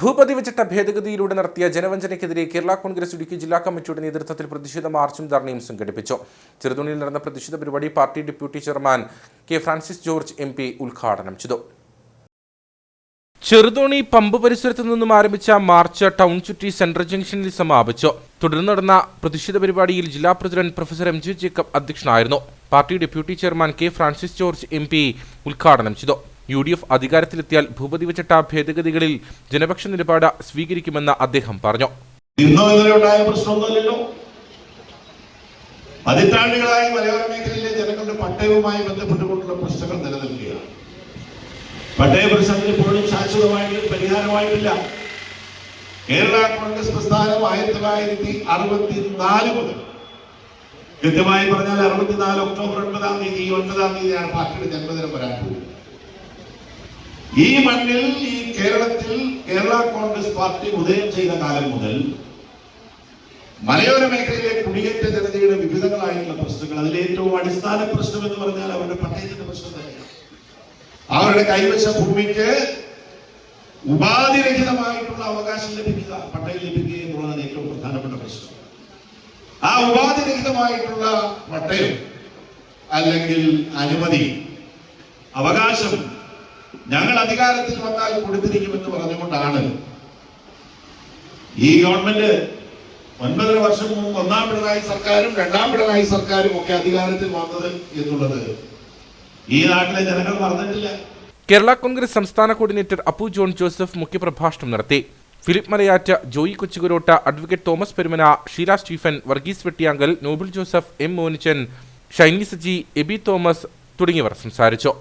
ഭൂപതിവ് വെച്ചിട്ട ഭേദഗതിയിലൂടെ നടത്തിയ ജനവഞ്ചനയ്ക്കെതിരെ കേരള കോൺഗ്രസ് ഇടുക്കി ജില്ലാ കമ്മിറ്റിയുടെ നേതൃത്വത്തിൽ പ്രതിഷേധ മാർച്ചും ധർണയും സംഘടിപ്പിച്ചു. ചെറുതുണിയിൽ നടന്ന പ്രതിഷേധ പരിപാടി party deputy chairman K Francis George M ഉദ്ഘാടനം ചെയ്തു. ചെറുതോണി പമ്പ് പരിസരത്തു നിന്നും ആരംഭിച്ച മാർച്ച് ടൗൺ ചുറ്റി സെൻട്രൽ ജംഗ്ഷനിൽ സമാപിച്ചു. തുടർന്ന് നടന്ന പ്രതിഷേധ പരിപാടിയിൽ ജില്ലാ president professor M J Jacob അധ്യക്ഷനായിരുന്നു. Party deputy chairman K Francis George M ഉദ്ഘാടനം ചെയ്തു. യു ഡി എഫ് അധികാരത്തിലെത്തിയാൽ ഭൂപതി ചട്ട ഭേദഗതികളിൽ ജനപക്ഷ നിലപാട് സ്വീകരിക്കുമെന്ന് അദ്ദേഹം പറഞ്ഞു. പതിറ്റാണ്ടുകളായി മലയോര മേഖലയിലെ ജനങ്ങളുടെ പട്ടയവുമായി ബന്ധപ്പെട്ടുകൊണ്ടുള്ള പ്രശ്നങ്ങൾ നിലനിൽക്കുകയാണ്. പട്ടയ പ്രശ്നത്തിന് ഇപ്പോഴും ശാശ്വതമായിട്ട് പരിഹാരമായിട്ടില്ല. കേരള കോൺഗ്രസ് പ്രസ്ഥാനം ആയിരത്തി തൊള്ളായിരത്തി അറുപത്തി നാല് മുതൽ കൃത്യമായി പറഞ്ഞാൽ അറുപത്തിനാല് ഒക്ടോബർ ഒൻപതാം തീയതി ഒൻപതാം തീയതിയാണ് പാർട്ടിയുടെ ജന്മദിനം വരാൻ പോകുന്നത്. ഈ മണ്ണിൽ ഈ കേരളത്തിൽ കേരള കോൺഗ്രസ് പാർട്ടി ഉദയം ചെയ്ത കാലം മുതൽ മലയോര മേഖലയിലെ കുടിയേറ്റ ജനതയുടെ വിവിധങ്ങളായിട്ടുള്ള പ്രശ്നങ്ങൾ അതിലെ ഏറ്റവും അടിസ്ഥാന പ്രശ്നം എന്ന് പറഞ്ഞാൽ അവരുടെ പട്ടയത്തിന്റെ പ്രശ്നം തന്നെയാണ്. അവരുടെ കൈവശ ഭൂമിക്ക് ഉപാധിരഹിതമായിട്ടുള്ള അവകാശം ലഭിക്കുക പട്ടയം ലഭിക്കുക എന്നുള്ളതാണ് ഏറ്റവും പ്രധാനപ്പെട്ട പ്രശ്നം. ആ ഉപാധിരഹിതമായിട്ടുള്ള പട്ടയം അല്ലെങ്കിൽ അനുമതി അവകാശം ഞങ്ങൾ അധികാരത്തിൽ വന്നാൽ കൊടുത്തിരിക്കുമെന്ന് പറഞ്ഞുകൊണ്ടാണ് ഈ ഗവൺമെന്റ് ഒൻപതര വർഷം മുമ്പ് ഒന്നാം പിണറായി സർക്കാരും രണ്ടാം പിണറായി സർക്കാരും ഒക്കെ അധികാരത്തിൽ വന്നത് എന്നുള്ളത് ഈ നാട്ടിലെ ജനങ്ങൾ മറന്നിട്ടില്ല. കേരള കോൺഗ്രസ് സംസ്ഥാന കോർഡിനേറ്റർ അപ്പു ജോൺ ജോസഫ് മുഖ്യപ്രഭാഷണം നടത്തി. Philip മലയാറ്റ Joy കൊച്ചുകുരോട്ട advocate Thomas Perumana Sheela Stephen Varghese Vettiyankal Noble Joseph M Monichan Shiny Saji Abi Thomas തുടങ്ങിയവർ സംസാരിച്ചു.